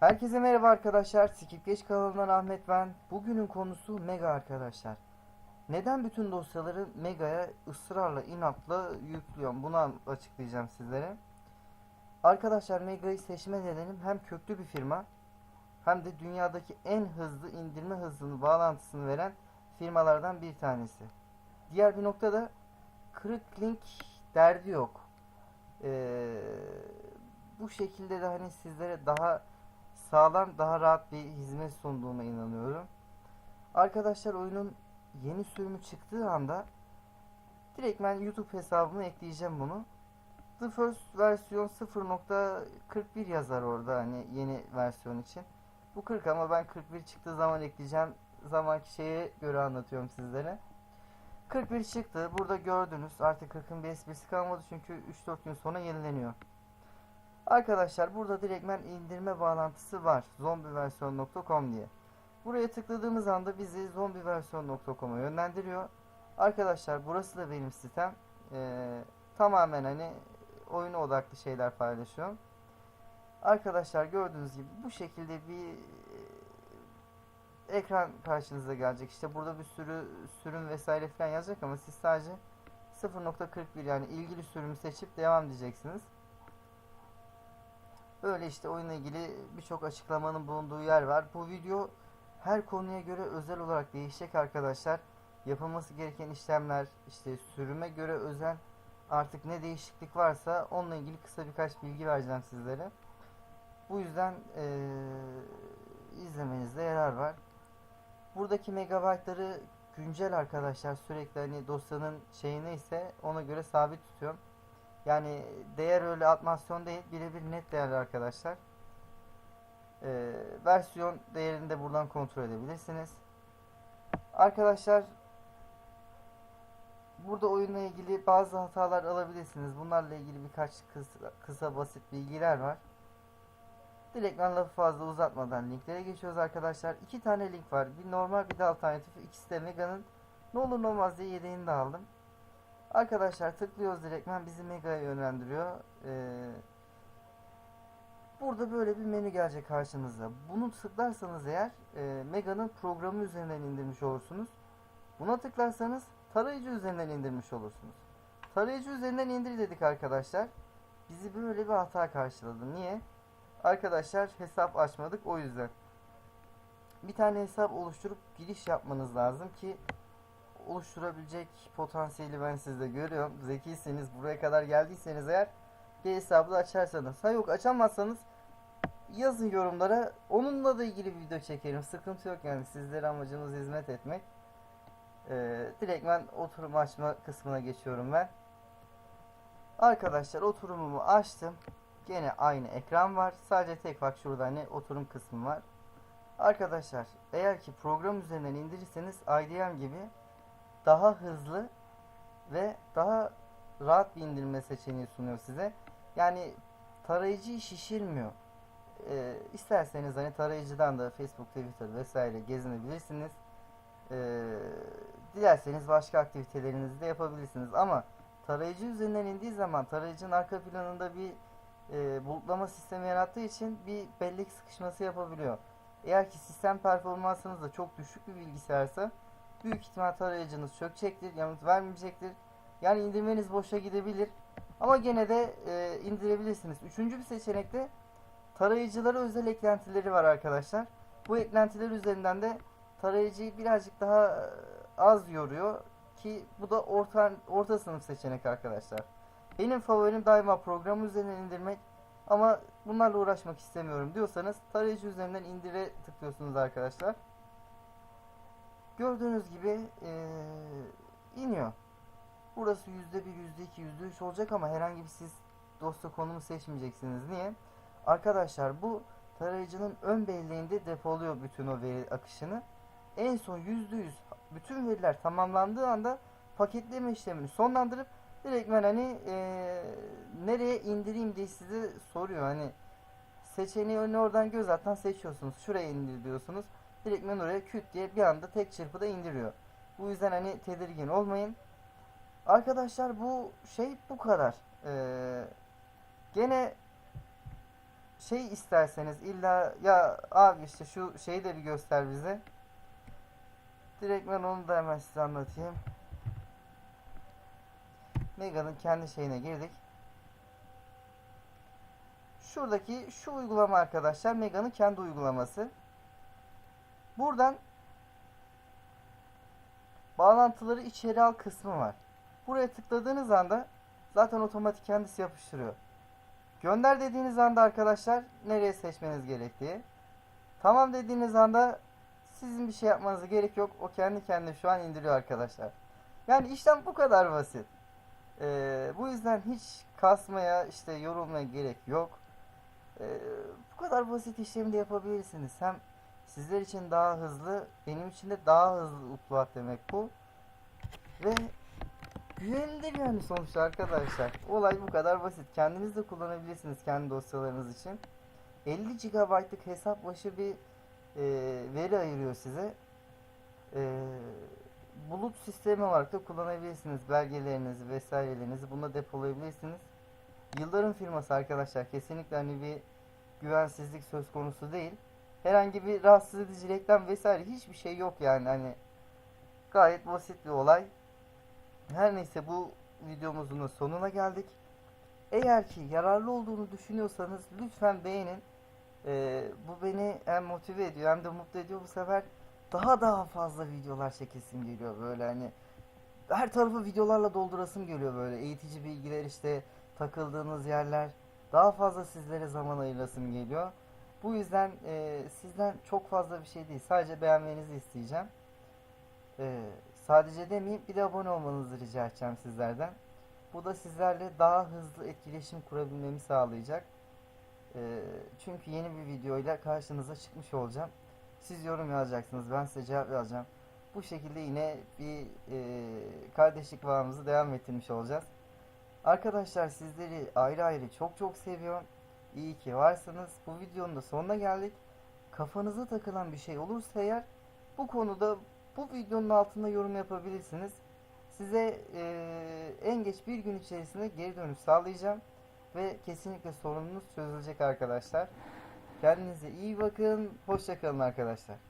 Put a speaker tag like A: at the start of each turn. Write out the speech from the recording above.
A: Herkese merhaba arkadaşlar. Skip Geç kanalından Ahmet ben. Bugünün konusu Mega arkadaşlar. Neden bütün dosyaları Mega'ya ısrarla, inatla yüklüyorum? Bunu açıklayacağım sizlere. Arkadaşlar Mega'yı seçme nedenim hem köklü bir firma hem de dünyadaki en hızlı indirme hızını bağlantısını veren firmalardan bir tanesi. Diğer bir nokta da kırık link derdi yok. Ee, bu şekilde de hani sizlere daha sağlam, daha rahat bir hizmet sunduğuma inanıyorum. Arkadaşlar oyunun yeni sürümü çıktığı anda direkt ben YouTube hesabıma ekleyeceğim bunu. The First versiyon 0.41 yazar orada hani yeni versiyon için. Bu 40 ama ben 41 çıktığı zaman ekleyeceğim. Zamanki şeye göre anlatıyorum sizlere. 41 çıktı. Burada gördünüz. Artık 40'ın bir esprisi kalmadı çünkü 3-4 gün sonra yenileniyor. Arkadaşlar burada direktmen indirme bağlantısı var. zombiversiyon.com diye. Buraya tıkladığımız anda bizi zombiversiyon.com'a yönlendiriyor. Arkadaşlar burası da benim sitem. Ee, tamamen hani oyuna odaklı şeyler paylaşıyorum. Arkadaşlar gördüğünüz gibi bu şekilde bir e, ekran karşınıza gelecek. İşte burada bir sürü sürüm vesaire falan yazacak ama siz sadece 0.41 yani ilgili sürümü seçip devam diyeceksiniz. Böyle işte oyunla ilgili birçok açıklamanın bulunduğu yer var. Bu video her konuya göre özel olarak değişecek arkadaşlar. Yapılması gereken işlemler, işte sürüme göre özel artık ne değişiklik varsa onunla ilgili kısa birkaç bilgi vereceğim sizlere. Bu yüzden eee izlemenizde yarar var. Buradaki megabaytları güncel arkadaşlar sürekli hani dosyanın şeyi neyse ona göre sabit tutuyorum. Yani değer öyle atmasyon değil birebir net değerli arkadaşlar. Ee, versiyon değerini de buradan kontrol edebilirsiniz. Arkadaşlar burada oyunla ilgili bazı hatalar alabilirsiniz. Bunlarla ilgili birkaç kısa, kısa basit bilgiler var. Direktmen lafı fazla uzatmadan linklere geçiyoruz arkadaşlar. İki tane link var. Bir normal bir de alternatif. İkisi de Mega'nın ne olur ne olmaz diye yedeğini de aldım. Arkadaşlar tıklıyoruz direktmen bizi Mega'ya yönlendiriyor. Ee, burada böyle bir menü gelecek karşınıza. Bunu tıklarsanız eğer e, Mega'nın programı üzerinden indirmiş olursunuz. Buna tıklarsanız tarayıcı üzerinden indirmiş olursunuz. Tarayıcı üzerinden indir dedik arkadaşlar. Bizi böyle bir hata karşıladı. Niye? Arkadaşlar hesap açmadık o yüzden. Bir tane hesap oluşturup giriş yapmanız lazım ki oluşturabilecek potansiyeli ben sizde görüyorum. Zekiyseniz buraya kadar geldiyseniz eğer bir hesabı açarsanız. Ha yok açamazsanız yazın yorumlara. Onunla da ilgili bir video çekerim. Sıkıntı yok yani sizlere amacımız hizmet etmek. Ee, direkt ben oturum açma kısmına geçiyorum ben. Arkadaşlar oturumumu açtım. Gene aynı ekran var. Sadece tek fark şurada hani oturum kısmı var. Arkadaşlar eğer ki program üzerinden indirirseniz IDM gibi daha hızlı ve daha rahat bir indirme seçeneği sunuyor size. Yani tarayıcıyı şişirmiyor. Ee, isterseniz hani tarayıcıdan da Facebook, Twitter vesaire gezinebilirsiniz. Ee, dilerseniz başka aktivitelerinizi de yapabilirsiniz. Ama tarayıcı üzerinden indiği zaman tarayıcının arka planında bir e, bulutlama sistemi yarattığı için bir bellek sıkışması yapabiliyor. Eğer ki sistem performansınız da çok düşük bir bilgisayarsa büyük ihtimal tarayıcınız çökecektir, yanıt vermeyecektir. Yani indirmeniz boşa gidebilir. Ama gene de e, indirebilirsiniz. Üçüncü bir seçenekte tarayıcılara özel eklentileri var arkadaşlar. Bu eklentiler üzerinden de tarayıcıyı birazcık daha e, az yoruyor ki bu da orta orta sınıf seçenek arkadaşlar. Benim favorim daima program üzerinden indirmek ama bunlarla uğraşmak istemiyorum diyorsanız tarayıcı üzerinden indire tıklıyorsunuz arkadaşlar. Gördüğünüz gibi ee, iniyor. Burası %1, %2, %3 olacak ama herhangi bir siz dosya konumu seçmeyeceksiniz. Niye? Arkadaşlar bu tarayıcının ön belleğinde depoluyor bütün o veri akışını. En son %100 bütün veriler tamamlandığı anda paketleme işlemini sonlandırıp direktmen hani e, nereye indireyim diye size soruyor. Hani seçeneği oradan göz attan seçiyorsunuz. Şuraya indir diyorsunuz. Direktmen oraya küt diye bir anda tek çırpıda indiriyor. Bu yüzden hani tedirgin olmayın. Arkadaşlar bu şey bu kadar. Ee, gene şey isterseniz illa ya abi işte şu şeyi de bir göster bize. Direkt ben onu da hemen size anlatayım. Mega'nın kendi şeyine girdik. Şuradaki şu uygulama arkadaşlar Mega'nın kendi uygulaması. Buradan bağlantıları içeri al kısmı var. Buraya tıkladığınız anda zaten otomatik kendisi yapıştırıyor. Gönder dediğiniz anda arkadaşlar nereye seçmeniz gerektiği. Tamam dediğiniz anda sizin bir şey yapmanıza gerek yok. O kendi kendine şu an indiriyor arkadaşlar. Yani işlem bu kadar basit. Ee, bu yüzden hiç kasmaya işte yorulmaya gerek yok. Ee, bu kadar basit işlemi de yapabilirsiniz. Hem sizler için daha hızlı, benim için de daha hızlı upload demek bu. Ve güvenilir yani sonuçta arkadaşlar. Olay bu kadar basit. Kendiniz de kullanabilirsiniz kendi dosyalarınız için. 50 GB'lık hesap başı bir e, veri ayırıyor size. E, bulut sistemi olarak da kullanabilirsiniz. Belgelerinizi vesairelerinizi bunda depolayabilirsiniz. Yılların firması arkadaşlar. Kesinlikle hani bir güvensizlik söz konusu değil. Herhangi bir rahatsız edici reklam vesaire hiçbir şey yok yani hani gayet basit bir olay. Her neyse bu videomuzun sonuna geldik. Eğer ki yararlı olduğunu düşünüyorsanız lütfen beğenin. Ee, bu beni hem motive ediyor hem de mutlu ediyor. Bu sefer daha daha fazla videolar çekesim geliyor böyle hani her tarafı videolarla doldurasım geliyor böyle eğitici bilgiler işte takıldığınız yerler daha fazla sizlere zaman ayırasım geliyor. Bu yüzden e, sizden çok fazla bir şey değil sadece beğenmenizi isteyeceğim. E, sadece demeyeyim bir de abone olmanızı rica edeceğim sizlerden. Bu da sizlerle daha hızlı etkileşim kurabilmemi sağlayacak. E, çünkü yeni bir videoyla karşınıza çıkmış olacağım. Siz yorum yazacaksınız. Ben size cevap yazacağım. Bu şekilde yine bir e, kardeşlik bağımızı devam ettirmiş olacağız. Arkadaşlar sizleri ayrı ayrı çok çok seviyorum. İyi ki varsınız. Bu videonun da sonuna geldik. Kafanıza takılan bir şey olursa eğer bu konuda bu videonun altında yorum yapabilirsiniz. Size e, en geç bir gün içerisinde geri dönüş sağlayacağım. Ve kesinlikle sorununuz çözülecek arkadaşlar. Kendinize iyi bakın. Hoşçakalın arkadaşlar.